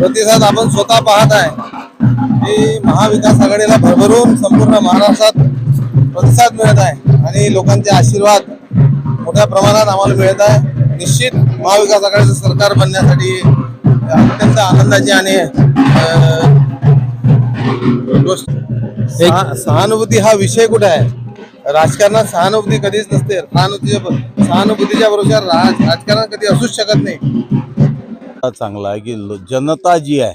प्रतिसाद आपण स्वतः पाहत आहे. की महाविकास आघाडीला भरभरून संपूर्ण महाराष्ट्रात प्रतिसाद मिळत आहे आणि लोकांचे आशीर्वाद मोठ्या प्रमाणात आम्हाला मिळत आहे. निश्चित महाविकास आघाडीचं सरकार बनण्यासाठी अत्यंत आनंदाची आणि सहानुभूती हा विषय कुठे आहे? राजकारणात सहानुभूती कधीच नसते. सहानुभूतीच्या सहानुभूतीच्या बरोबर राज राजकारण कधी असूच शकत नाही. चांगला आहे की लो- जनता जी आहे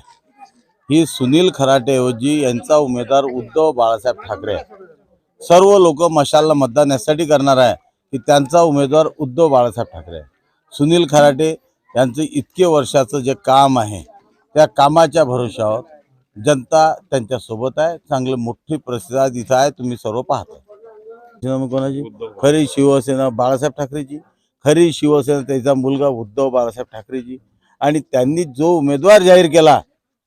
ही सुनील खराटेऐवजी यांचा उमेदवार उद्धव बाळासाहेब ठाकरे आहे. सर्व लोक मशालला मतदान यासाठी करणार आहे की त्यांचा उमेदवार उद्धव बाळासाहेब ठाकरे आहे. सुनील खराटे यांचं इतके वर्षाचं जे काम आहे त्या कामाच्या भरोशावर जनता त्यांच्यासोबत आहे. चांगले मोठी प्रतिसाद इथं आहे तुम्ही सर्व पाहता कोणाची? खरी शिवसेना बाळासाहेब ठाकरेची. खरी शिवसेना त्याचा मुलगा उद्धव बाळासाहेब ठाकरेची. आणि त्यांनी जो उमेदवार जाहीर केला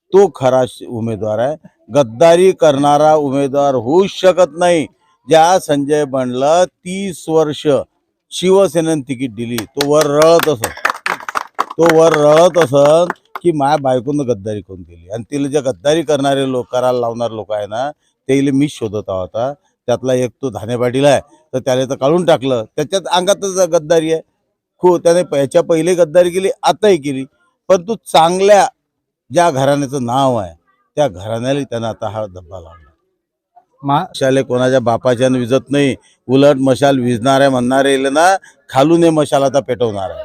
तो खरा श- उमेदवार आहे. गद्दारी करणारा उमेदवार होऊ शकत नाही. ज्या संजय बनला तीस वर्ष शिवसेनेनं तिकीट दिली. तो वर रळत असत तो वर रळत असत की माया बायकोनं गद्दारी करून दिली. आणि तिला जे गद्दारी करणारे लोक करायला लावणारे लोक आहे ना तेले मी शोधत होता त्यातला एक तो धाने पाटील आहे. तर त्याला तर काढून टाकलं. त्याच्यात अंगातच गद्दारी आहे. हो त्याने याच्या पहिले गद्दारी केली आताही केली. परंतु चांगल्या ज्या घराण्याचं नाव आहे त्या घराण्याला त्यानं आता हा धब्बा लावला. मा मशाले कोणाच्या बापाच्यानं विजत नाही उलट मशाल विजणार आहे म्हणणारे ना खालून हे मशाल आता पेटवणार आहे.